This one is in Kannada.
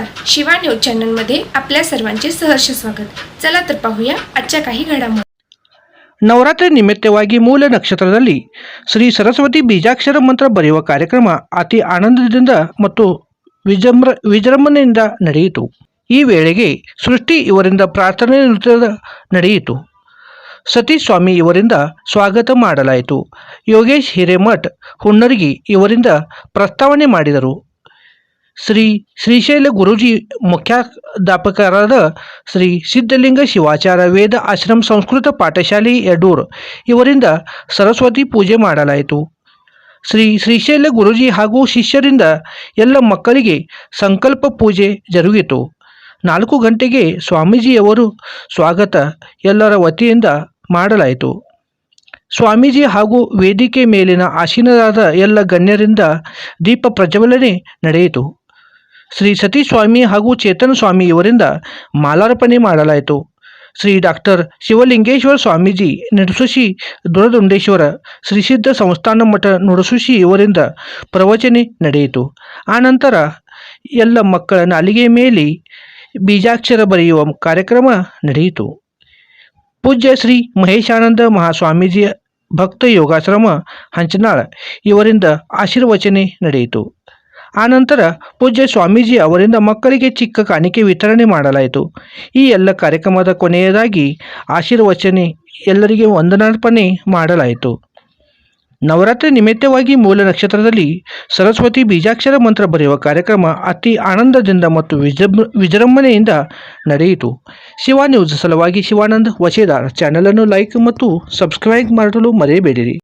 शिवा न्यूज चॅनलमध्ये आपल्या सर्वांचे सहर्ष स्वागत चला तर पाहूया आजच्या काही घडामोडी ನವರಾತ್ರಿ ನಿಮಿತ್ತವಾಗಿ ಮೂಲ ನಕ್ಷತ್ರದಲ್ಲಿ ಶ್ರೀ ಸರಸ್ವತಿ ಬೀಜಾಕ್ಷರ ಮಂತ್ರ ಬರೆಯುವ ಕಾರ್ಯಕ್ರಮ ಅತಿ ಆನಂದದಿಂದ ಮತ್ತು ವಿಜೃಂಭ ವಿಜೃಂಭಣೆಯಿಂದ ನಡೆಯಿತು ಈ ವೇಳೆಗೆ ಸೃಷ್ಟಿ ಇವರಿಂದ ಪ್ರಾರ್ಥನೆ ನೃತ್ಯದ ನಡೆಯಿತು ಸತೀಶ್ ಸ್ವಾಮಿ ಇವರಿಂದ ಸ್ವಾಗತ ಮಾಡಲಾಯಿತು ಯೋಗೇಶ್ ಹಿರೇಮಠ್ ಹುಣ್ಣರ್ಗಿ ಇವರಿಂದ ಪ್ರಸ್ತಾವನೆ ಮಾಡಿದರು ಶ್ರೀ ಶ್ರೀಶೈಲ ಗುರೂಜಿ ಮುಖ್ಯಾಧ್ಯಾಪಕರಾದ ಶ್ರೀ ಸಿದ್ಧಲಿಂಗ ಶಿವಾಚಾರ್ಯ ವೇದ ಆಶ್ರಮ ಸಂಸ್ಕೃತ ಪಾಠಶಾಲೆ ಯಡೂರ್ ಇವರಿಂದ ಸರಸ್ವತಿ ಪೂಜೆ ಮಾಡಲಾಯಿತು. ಶ್ರೀ ಶ್ರೀಶೈಲ ಗುರೂಜಿ ಹಾಗೂ ಶಿಷ್ಯರಿಂದ ಎಲ್ಲ ಮಕ್ಕಳಿಗೆ ಸಂಕಲ್ಪ ಪೂಜೆ ಜರುಗಿತು. ನಾಲ್ಕು ಗಂಟೆಗೆ ಸ್ವಾಮೀಜಿಯವರು ಸ್ವಾಗತ ಎಲ್ಲರ ವತಿಯಿಂದ ಮಾಡಲಾಯಿತು. ಸ್ವಾಮೀಜಿ ಹಾಗೂ ವೇದಿಕೆ ಮೇಲಿನ ಆಸೀನರಾದ ಎಲ್ಲ ಗಣ್ಯರಿಂದ ದೀಪ ಪ್ರಜ್ವಲನೆ ನಡೆಯಿತು. ಶ್ರೀ ಸತೀಶ್ ಸ್ವಾಮಿ ಹಾಗೂ ಚೇತನ್ ಸ್ವಾಮಿ ಇವರಿಂದ ಮಾಲಾರ್ಪಣೆ ಮಾಡಲಾಯಿತು. ಶ್ರೀ ಡಾಕ್ಟರ್ ಶಿವಲಿಂಗೇಶ್ವರ ಸ್ವಾಮೀಜಿ ನಡುಸುಶಿ ದುರದುಂಡೇಶ್ವರ, ಶ್ರೀ ಸಿದ್ಧ ಸಂಸ್ಥಾನ ಮಠ ನುಡಸುಶಿ ಇವರಿಂದ ಪ್ರವಚನೆ ನಡೆಯಿತು. ಆನಂತರ ಎಲ್ಲ ಮಕ್ಕಳ ನಾಲಿಗೆ ಮೇಲೆ ಬೀಜಾಕ್ಷರ ಬರೆಯುವ ಕಾರ್ಯಕ್ರಮ ನಡೆಯಿತು. ಪೂಜ್ಯ ಶ್ರೀ ಮಹೇಶಾನಂದ ಮಹಾಸ್ವಾಮೀಜಿ ಭಕ್ತ ಯೋಗಾಶ್ರಮ ಹಂಚನಾಳ ಇವರಿಂದ ಆಶೀರ್ವಚನೆ ನಡೆಯಿತು. ಆನಂತರ ಪೂಜ್ಯ ಸ್ವಾಮೀಜಿ ಅವರಿಂದ ಮಕ್ಕಳಿಗೆ ಚಿಕ್ಕ ಕಾಣಿಕೆ ವಿತರಣೆ ಮಾಡಲಾಯಿತು. ಈ ಎಲ್ಲ ಕಾರ್ಯಕ್ರಮದ ಕೊನೆಯದಾಗಿ ಆಶೀರ್ವಚನೆ ಎಲ್ಲರಿಗೆ ವಂದನಾರ್ಪಣೆ ಮಾಡಲಾಯಿತು. ನವರಾತ್ರಿ ನಿಮಿತ್ತವಾಗಿ ಮೂಲ ನಕ್ಷತ್ರದಲ್ಲಿ ಸರಸ್ವತಿ ಬೀಜಾಕ್ಷರ ಮಂತ್ರ ಬರೆಯುವ ಕಾರ್ಯಕ್ರಮ ಅತಿ ಆನಂದದಿಂದ ಮತ್ತು ವಿಜೃಂಭ, ವಿಜೃಂಭಣೆಯಿಂದ ನಡೆಯಿತು. ಶಿವ ನ್ಯೂಸ್ ಸಲುವಾಗಿ ಶಿವಾನಂದ್, ವಶೇದಾರ್. ಚಾನಲನ್ನು ಲೈಕ್ ಮತ್ತು ಸಬ್ಸ್ಕ್ರೈಬ್ ಮಾಡಲು ಮರೆಯಬೇಡಿರಿ.